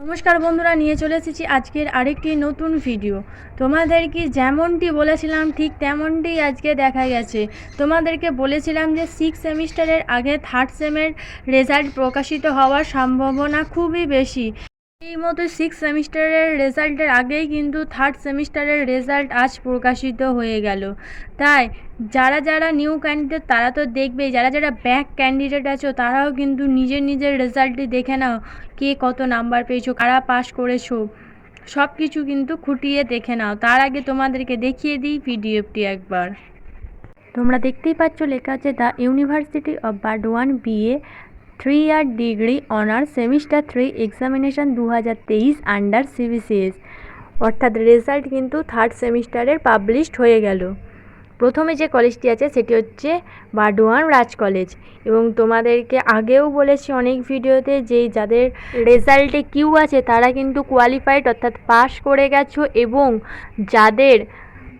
নমস্কার বন্ধুরা, নিয়ে চলে এসেছি আজকের আরেকটি নতুন ভিডিও তোমাদেরকে যেমনটি বলেছিলাম, ঠিক তেমনটি আজকে দেখা গেছে। তোমাদেরকে বলেছিলাম যে সিক্স সেমিস্টারের আগে থার্ড সেমের রেজাল্ট প্রকাশিত হওয়ার সম্ভাবনা খুবই বেশি। এই মতো সিক্স সেমিস্টারের রেজাল্টের আগেই কিন্তু থার্ড সেমিস্টারের রেজাল্ট আজ প্রকাশিত হয়ে গেল। তাই যারা যারা নিউ ক্যান্ডিডেট তারা তো দেখবেই, যারা যারা ব্যাক ক্যান্ডিডেট আছো তারাও কিন্তু নিজের নিজের রেজাল্টটি দেখে নাও কে কত নাম্বার পেয়েছ, কারা পাস করেছ। সব কিছু কিন্তু খুঁটিয়ে দেখে নাও। তার আগে তোমাদেরকে দেখিয়ে দিই পিডিএফটি একবার। তোমরা দেখতেই পাচ্ছ লেখা আছে the university of Burdwan BA three year degree honours semester three examination দু হাজার তেইশ আন্ডার সিবিসিএস অর্থাৎ রেজাল্ট কিন্তু থার্ড সেমিস্টারের পাবলিশড হয়ে গেল। প্রথমে যে কলেজটি আছে, সেটি হচ্ছে বার্ডওয়ান রাজ কলেজ এবং তোমাদেরকে আগেও বলেছি অনেক ভিডিওতে যে যাদের রেজাল্টে কিউ আছে, তারা কিন্তু কোয়ালিফাইড অর্থাৎ পাস করে গেছো এবং যাদের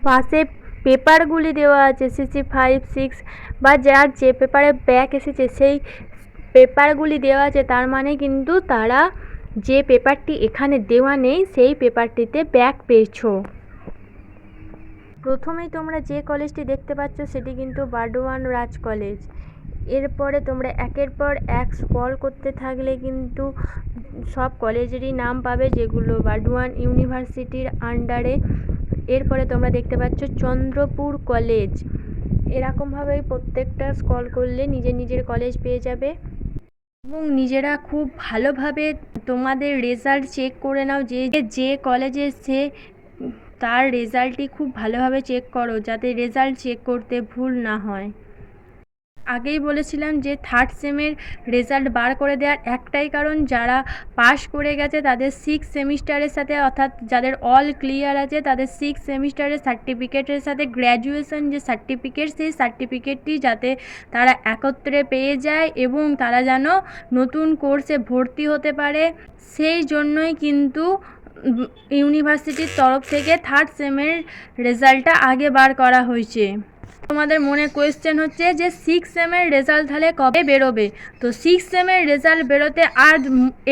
পাশে পেপারগুলি দেওয়া আছে সিসি ফাইভ সিক্স বা যার যে পেপারে ব্যাক এসেছে, সেই পেপারগুলি দেওয়া আছে, তার মানে কিন্তু তারা যে পেপারটি এখানে দেওয়া নেই, সেই পেপারটিতে ব্যাক পেয়েছ। প্রথমেই তোমরা যে কলেজটি দেখতে পাচ্ছ, সেটি কিন্তু বার্ডওয়ান রাজ কলেজ। এরপরে তোমরা একের পর এক স্ক্রল করতে থাকলে কিন্তু সব কলেজেরই নাম পাবে, যেগুলো বার্ডওয়ান ইউনিভার্সিটির আন্ডারে। এরপরে তোমরা দেখতে পাচ্ছ চন্দ্রপুর কলেজ। এরকমভাবেই প্রত্যেকটা স্ক্রল করলে নিজের নিজের কলেজ পেয়ে যাবে। এবং নিজেরা খুব ভালোভাবে তোমাদের রেজাল্ট চেক করে নাও যে যে কলেজে সে তার রেজাল্টটি খুব ভালোভাবে চেক করো, যাতে রেজাল্ট চেক করতে ভুল না হয়। আগেই বলেছিলাম যে থার্ড সেমের রেজাল্ট বার করে দেওয়ার একটাই কারণ, যারা পাশ করে গেছে তাদের সিক্স সেমিস্টারের সাথে, অর্থাৎ যাদের অল ক্লিয়ার আছে, তাদের সিক্স সেমিস্টারের সার্টিফিকেটের সাথে গ্র্যাজুয়েশন যে সার্টিফিকেট সেই সার্টিফিকেটটি যাতে তারা একত্রে পেয়ে যায় এবং তারা যেন নতুন কোর্সে ভর্তি হতে পারে। সেই জন্যই কিন্তু ইউনিভার্সিটির তরফ থেকে থার্ড সেমের রেজাল্টটা আগে বার করা হয়েছে। তোমাদের মনে কোয়েশ্চেন হচ্ছে যে সিক্স সেমের রেজাল্ট তাহলে কবে বেরোবে? তো সিক্স সেমের রেজাল্ট বেরোতে আর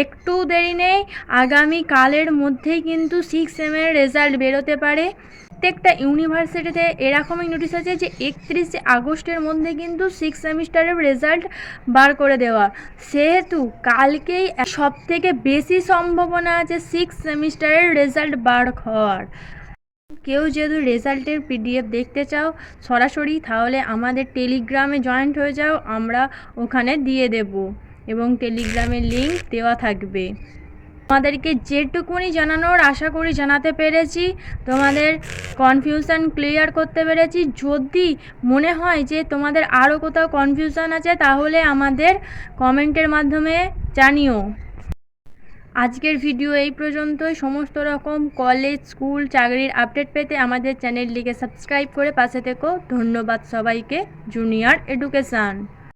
একটু দেরি নেই। আগামী কালের মধ্যেই কিন্তু সিক্স সেমের রেজাল্ট বেরোতে পারে। প্রত্যেকটা ইউনিভার্সিটিতে এরকমই নোটিশ আছে যে একত্রিশে আগস্টের মধ্যে কিন্তু সিক্স সেমিস্টারের রেজাল্ট বার করে দেওয়া। সেহেতু কালকেই সব থেকে বেশি সম্ভাবনা আছে সিক্স সেমিস্টারের রেজাল্ট বার হওয়ার। কেউ যেহেতু রেজাল্টের পিডিএফ দেখতে চাও সরাসরি, তাহলে আমাদের টেলিগ্রামে জয়েন্ট হয়ে যাও, আমরা ওখানে দিয়ে দেব। এবং টেলিগ্রামের লিঙ্ক দেওয়া থাকবে। তোমাদেরকে যেটুকুনি জানানোর আশা করি জানাতে পেরেছি। তোমাদের কনফিউশন ক্লিয়ার করতে পেরেছি। যদি মনে হয় যে তোমাদের আরও কোথাও কনফিউশন আছে, তাহলে আমাদের কমেন্টের মাধ্যমে জানিও। আজকের ভিডিও এই পর্যন্তই। সমস্ত রকম কলেজ, স্কুল, চাকরির আপডেট পেতে আমাদের চ্যানেলটিকে সাবস্ক্রাইব করে পাশে থেকো। ধন্যবাদ সবাইকে। Junior education.